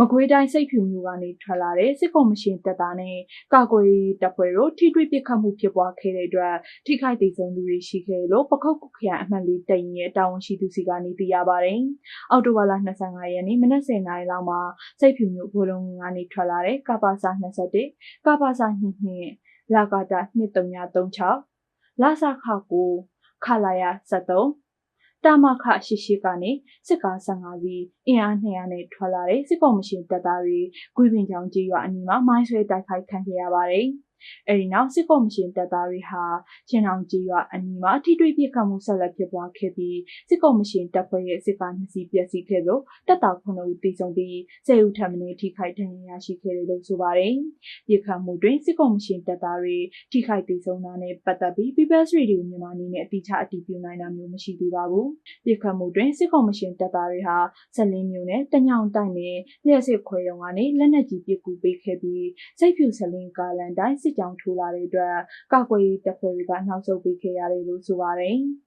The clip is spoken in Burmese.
မကွေးတိုင်းစိတ်ဖြူမျိုးကနေထွက်လာတဲ့စစ်ကော်မရှင်တပ်သားနဲ့ကာကွယ်ရေးတပ်ဖွဲ့တို့ထိတွေ့ပစ်ခတ်မှုဖြစ်ပွားခဲ့တဲ့အတွက်ထိခိုက်ဒေဆုံးသူတွေရှိခဲ့တယ်လို့ပခုတ်ကုခရိုင်အမှတ်လေးတပ်ရင်ရဲ့တာဝန်ရှိသူစီကနေသိရပါတယ်။အောက်တိုဘာလ25ရက်နေ့မနက်10:00နာရီလောက်မှာစိတ်ဖြူမျိုးဘိုးလုံးကနေထွက်လာတဲ့ကပါစာ21ကပါစာ22လာကာတာ2336လာစာခကိုခလာယာ73 တာမခရှိရှိကနေစစ်ကား15စီးအင်အား200နဲ့ထွက်လာတဲ့စစ်ကော်မရှင်တပ်သားတွေဂွေပင်ချောင်းကြီးရွာအနီးမှာမိုင်းဆွဲတိုက်ခိုက်ခံခဲ့ရပါတယ်။ အဲဒီနောက်စစ်ကော်မရှင်တပ်သားတွေဟာချင်းအောင်ကြီးရွာအနီးမှာထိတွေ့ပစ်ခတ်မှုဆက်လက်ဖြစ်ပွားခဲ့ပြီးစစ်ကော်မရှင်တပ်ဖွဲ့ရဲ့စစ်ကားနှစ်စီးပျက်စီးခဲ့လို့တပ်သား9ဦးသေဆုံးပြီး10ဦးထပ်မံထိခိုက်ဒဏ်ရာရရှိခဲ့တယ်လို့ဆိုပါတယ်။ပစ်ခတ်မှုတွင်စစ်ကော်မရှင်တပ်သားတွေထိခိုက်သေဆုံးတာနဲ့ပတ်သက်ပြီး People's Radio မြန်မာအနေနဲ့အတိအကျအတည်ပြုနိုင်တာမျိုးမရှိသေးပါဘူး။ပစ်ခတ်မှုတွင်စစ်ကော်မရှင်တပ်သားတွေဟာဆက်လင်းမျိုးနဲ့တညောင်တိုက်နဲ့လျှက်စစ်ခွဲရုံကနေလက်နက်ကြီးပစ်ကူပေးခဲ့ပြီးစိတ်ဖြူဆက်လင်းကာလန်တိုင်းစစ်ကြောင်းထိုးလာတဲ့အတွက်ကာကွယ်ရေးတပ်ဖွဲ့တွေကနောက်ဆုတ်ပေးခဲ့ရတယ်လို့ဆိုပါတယ်။